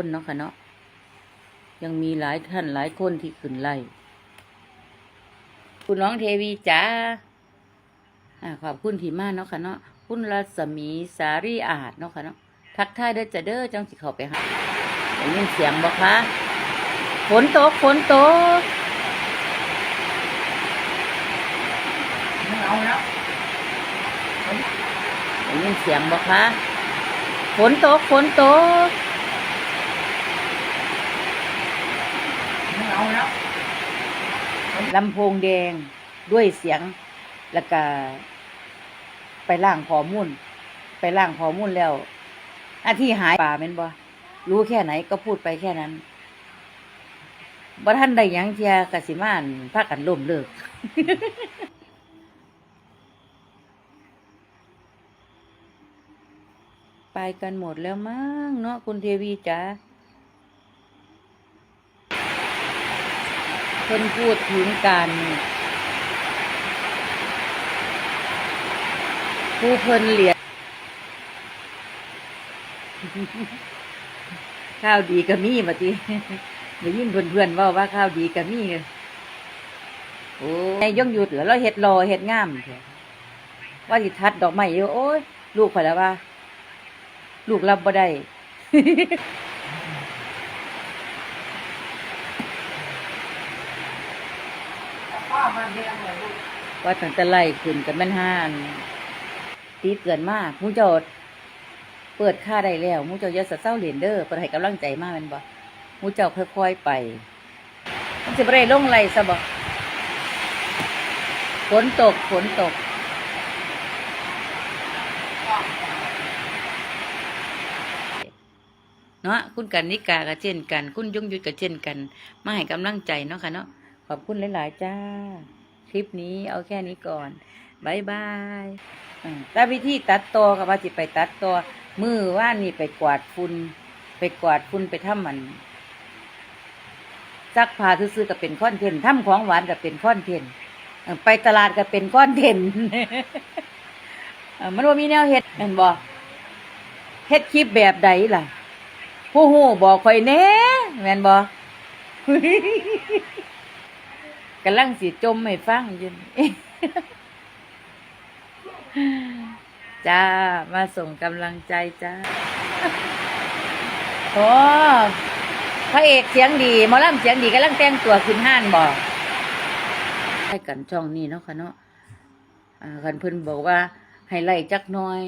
คนเนาะค่ะเนาะยังมีหลายท่านหลายคนที่ขึ้นไล่คุณน้องเทวีจ้าอ่าขอบคุณที่มาเนาะค่ะเนาะคุณรัศมีสารีอาจเนาะค่ะเนาะทักทายเด้อจะเด้อจังสิเข้าไปหาได้ยินเสียงบ่คะฝนตกฝนตกไม่เอาแล้วได้ยินเสียงบ่คะฝนตกฝนตก ไม่เอาแล้ว ลำโพงแดงด้วยเสียงแล้วก็ไปล่างข้อมูล ไปล่างข้อมูลแล้วหน้าที่หายป่าแม่นบ่รู้แค่ไหนก็พูดไปแค่นั้นบ่ท่านได้ยังเทียกสิมานพากันล่มเลิกไปกันหมดแล้วมั้งเนาะคุณเทวีจ๋า เพิ่นพูดถึงการผู้เพิ่นเหรียญข้าวดีก็มีมาทีได้ยินเพื่อนๆว่าว่าข้าวดีก็มีโอ้ยย่องหยุดเหรอเราเฮ็ดรอเฮ็ดงามว่าสิทัดดอกไม้ออโอ้ย ลูกข่อยแล้วว่า ลูกรับบ่ได้ ป้ามาเรียนเลยลูก ว่าตั้งแต่ไล่ขึ้นกันแม่นห้านตีเกินมากมูเจ้าเปิดค่าได้แล้วมูเจ้าอย่าสะเศร้าเหรียญเด้อเปิดให้กำลังใจมากแมันบ่มูเจ้าค่อยๆไปมันจะบ่ได้ลงไหลซะบ่ฝนตกฝนตกเนาะคุณกันนิกาก็เช่นกัน คุณยงยุทธก็เช่นกัน มาให้กำลังใจเนาะค่ะเนาะขอบคุณหลาย ๆ จ้า คลิปนี้เอาแค่นี้ก่อนบายบายแต่วิธีตัดต่อกับว่าจิไปตัดต่อมือว่านี่ไปกวาดฝุ่นไปกวาดฝุ่นไปทำมันซักผ้าซื้อๆก็เป็นคอนเทนต์ทำของหวานก็เป็นคอนเทนต์เออไปตลาดก็เป็นคอนเทนต์เออมันว่ามีแนวเฮ็ดแม่นบ่เฮ็ดคลิปแบบใดล่ะ ผู้หูบอกข่อยแน่แมนบ่กำลังสิจมให้ฟังยู่นี่จ้า มาส่งกำลังใจจ้าโอ้พระเอกเสียงดีมอลำเสียงดีกำลังแต่งตัวขึ้นห้านบอกให้กันช่องนี้เนาะค่ะเนาะอ่าคันเพิ่นบอกว่า ให้ไล่จักน้อย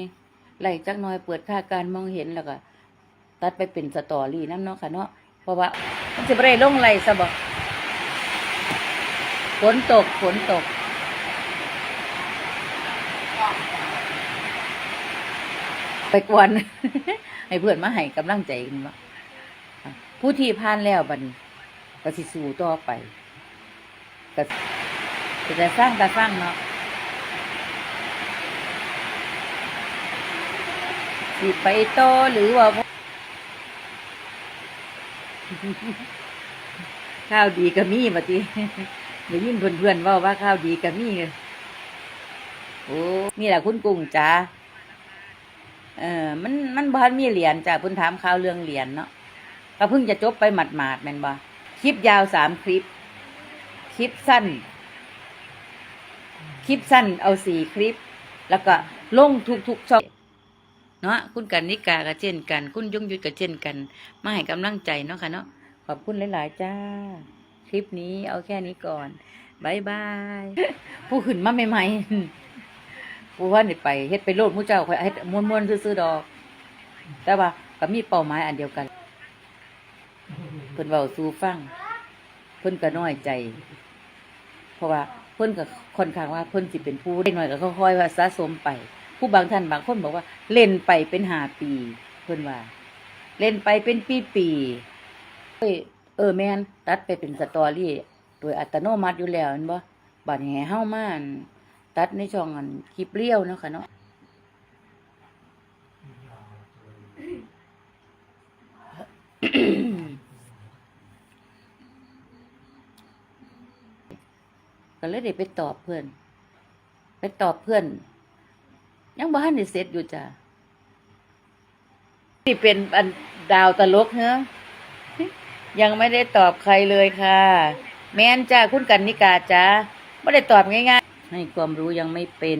ไล่จักน้อยเปิดค่าการมองเห็นแล้วก็ ตัดไปเป็นสตอรี่นั่นเนาะค่ะเนาะเพราะว่ามันจะไม่ได้ลงไล่ซะบอก ฝนตก ฝนตก ไปกวน ให้เพื่อนมาให้กำลังใจกันว่าผู้ที่ผ่านแล้วบันกสิสูต่อไปก็ก็จะสร้างก็สร้างเนาะสิไปโตหรือว่าข้าวดีก็มีมาที ได้ยินเพื่อนๆว่าว่าข้าวดีก็มีโอ้นี่แหละคุณกุ้งจ้าเออมันมันบ้านมีเหรียญจ้าเพิ่นถามข่าวเรื่องเหรียญเนาะก็เพิ่งจะจบไปหมาดๆแม่นบ่คลิปยาวสามคลิป คลิปสั้น คลิปสั้นเอาสี่คลิป แล้วก็ลงทุกๆช่องเนาะคุณกันนิกาก็เช่นกัน คุณยงยุทธก็เช่นกัน มาให้กำลังใจเนาะค่ะเนาะขอบคุณหลาย ๆ จ้า คลิปนี้เอาแค่นี้ก่อนบายบายผู้ขึ้นมาใหม่ๆผู้ว่านี่ไปเฮ็ดไปโลดมู่เจ้าคอยเฮ็ดมวนๆซื่อๆดอก แต่ว่าก็มีเป้าหมายอันเดียวกันเพิ่นเว้าสู่ฟังเพิ่นก็น้อยใจ เพราะว่าเพิ่นก็ค่อนข้างว่าเพิ่นสิเป็นผู้ได้น้อยก็ค่อยๆว่าสะสมไป ผู้บางท่านบางคนบอกว่า เล่นไปเป็นหาปี เพิ่นว่า เล่นไปเป็นปีๆเอ้ย ออแมนตัดไปเป็นสตอรี่ โดยอัตโนมัติอยู่แล้วเห็นบ่บัดนี้ให้เฮามานตัดในช่องอันคลิปเลี้ยวเนาะค่ะเนาะก็เลยได้ไปตอบเพื่อน ไปตอบเพื่อน ยังบ้านได้เสร็จอยู่จ้ะที่เป็นอันดาวตลกเนอะ ยังไม่ได้ตอบใครเลยค่ะ แม่นจ้าคุณกันนิกาจ้าไม่ได้ตอบง่ายๆ ให้ความรู้ยังไม่เป็น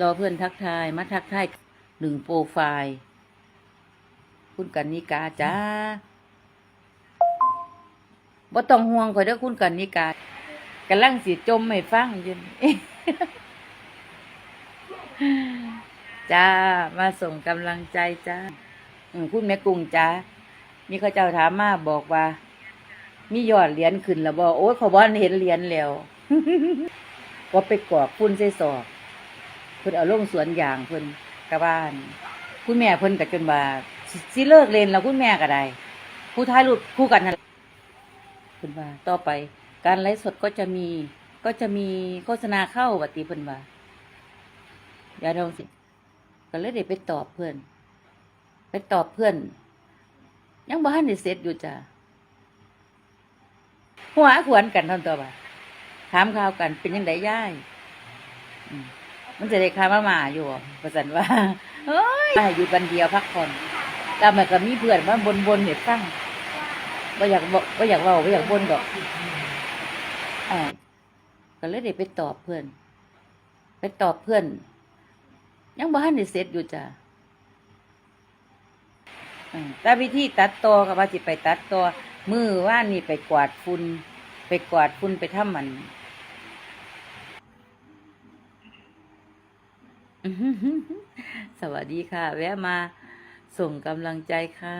รอเพื่อนทักทายมาทักทายหนึ่งโปรไฟล์ คุณกันนิกาจ้าบ่ต้องห่วงขอยเด้อคุณกันนิกากำลังสิจมให้ฟังยู่นี่ จ้า มาส่งกำลังใจจ้าคุณแม่กุ้งจ้ามีเขาเจ้าถามมาบอกว่า มียอดเหรียญขึ้นแล้วบอกโอ้ยขอบ่เห็นเหรียญแล้วก็ไปกอกพุ่นใส่ศอกเพิ่นเอาลงสวนยางเพิ่นกะบ้าน คุณแม่เพิ่นก็จนว่าสิเลิกเรียนแล้วคุณแม่ก็ได้ผู้ท้ายรูปคู่กันนั่นแหละเพิ่นว่าต่อไป การไลฟ์สดก็จะมี ก็จะมีโฆษณาเข้าปฏิเพิ่นว่าอย่าทองสิ ก็เลยได้ไปตอบเพื่อน ไปตอบเพื่อน ยังบ้านได้เสร็จอยู่จ้ะหัวขวนกันท่านตัวบ่าถามข่าวกันเป็นยังไงย่ายมันจะได้คามามาอยู่ประสันว่าเฮ้ยอยู่กันเดียวพักผ่อนแล้วมันก็มีเพื่อนมาบนบนๆเห็ดฟังว่าอยากบอกว่าอยากเว่าว่าอยากบนดอกอ่าก็เลยได้ไปตอบเพื่อน ไปตอบเพื่อน ยังบ้านได้เสร็จอยู่จ้ะแต่วิธีตัดตอกับว่าสิไปตัดตอมือว่านี่ไปกวาดฝุ่นไปกวาดฝุ่นไปทำมันสวัสดีค่ะ แวะมาส่งกำลังใจค่ะ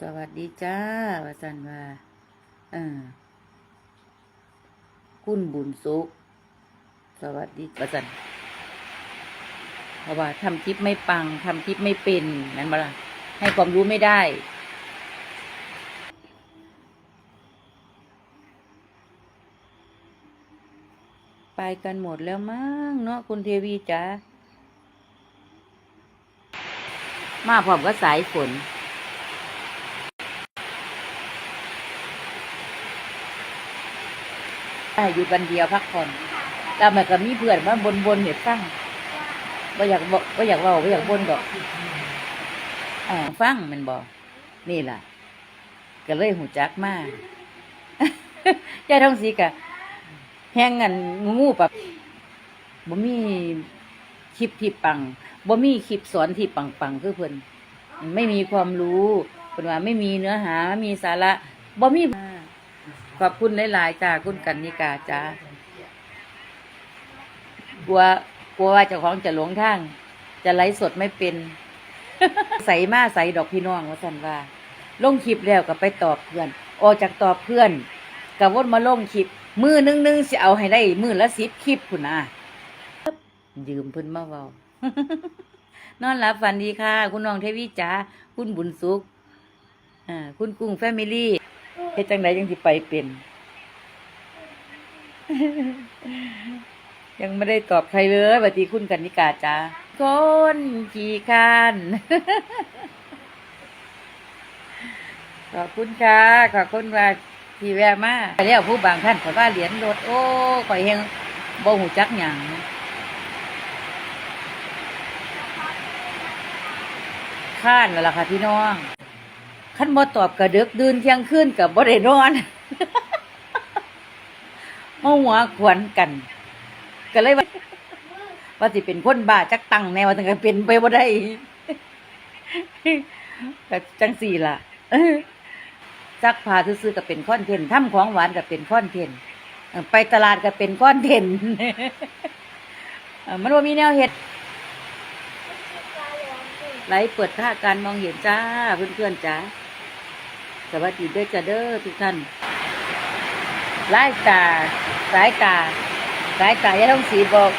สวัสดีจ้าวาสันว่าเออคุณบุญสุข สวัสดีวาสัน เพราะว่าทำคลิปไม่ปังทำคลิปไม่เป็นนั่นมาละให้ความรู้ไม่ได้ ไปกันหมดแล้วมั้งเนาะคุณเทวีจ้ามาพร้อมก็สายฝนอ่อยู่กันเดียวพักผ่อนแล้วมันก็มีเพื่อนมาบนบนเห็ดฟัง ว่าอยากบอกว่าอยากเว่าว่าอยากบนดอกอ่าฟังมันบอกนี่ล่ะ ก็เลยหูจักมากยายทองสีกะแห้งงันงูปรับบ่มีคลิปที่ปังบ่มีคลิปสอนที่ปังปังคือเพิ่นไม่มีความรู้เพิ่นว่าไม่มีเนื้อหาไม่มีสาระบ่มีขอบคุณหลายๆจ้าคุณกันนิกาจ้ากลัว ลัวว่าเจ้าของจะหลงทาง จะไลฟ์สดไม่เป็น ใส่มาใส่ดอกพี่น้องว่าสันว่า ลงคลิปแล้วก็ไปตอบเพื่อน ออกจากตอบเพื่อนก็วนมาลงคลิป มือนึงนึงสิเอาให้ได้มือละสิบคลิปพุ่นนะยืมเพิ่นมาเว้านอนหลับฝันดีค่ะ คุณน้องเทวีจ๋าคุณบุญสุขอ่าคุณกุ้งแฟมิลี่เฮ็ดจังไดจังสิไปเป็น ยังไม่ได้ตอบใครเลยสวัสดีคุณกันนิกาจ้าคนขี่คานขอบคุณค่ะขอบคุณว่าที่แวะมาไปแล้วผู้บางท่านขาว่าเหรียญรถโอ้ข่อยเฮงบ่หูจักหยังข้านแล้วล่ะค่ะพี่น้องขั้นบ่ตอบกระเดึกดืนเที่ยงคืนกับบ่ได้นอนมาหัวขวนกัน ก็เลยว่าว่าสิเป็นคนบ้าจักตังแนวาถึงจะเป็นไปบ่ได้ก็จังสี่ล่ะเออซักผ้าซื้อๆก็เป็นคอนเทนต์ทำของหวานก็เป็นคอนเทนไปตลาดก็เป็นคอนเทนมันว่ามีแนวเห็ดไลฟ์เปิดค่าการมองเห็นจ้าเพื่อนๆจ้าสวัสดีด้วยจ้าเด้อทุกท่านไล่ตาสายตา สายตายายทองสีบอก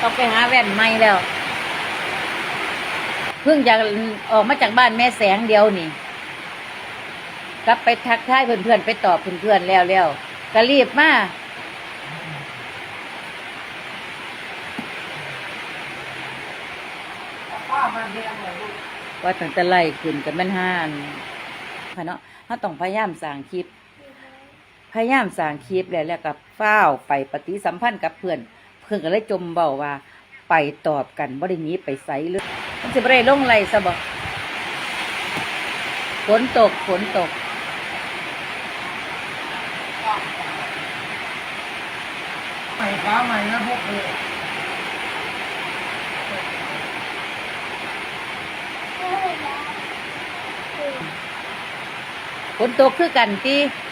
ต้องไปหาแว่นใหม่แล้ว เพิ่งจะออกมาจากบ้านแม่แสงเดียวนี่ กลับไปทักทายเพื่อนๆไปตอบเพื่อนๆแล้วแล้วก็รีบมาป้ามาแดงเลยลูกว่าตั้งแต่ไล่ขึ้นกันแม่นห้านค่ะเนาะเขาต้องพยายามสร้างคลิป พยายามสร้างคลิปแล้วแล้วกับเฝ้าวไปปฏิสัมพันธ์กับเพื่อน เพื่อนก็เลยจมเบาว่าไปไปตอบกันบ่ได้หนีไปไสเลยมันสิบ่ได้ลงไรซะบ่ฝนตกฝนตกใหม่ฟ้าใหม่นะพวกเธอฝนตกคือกันติเ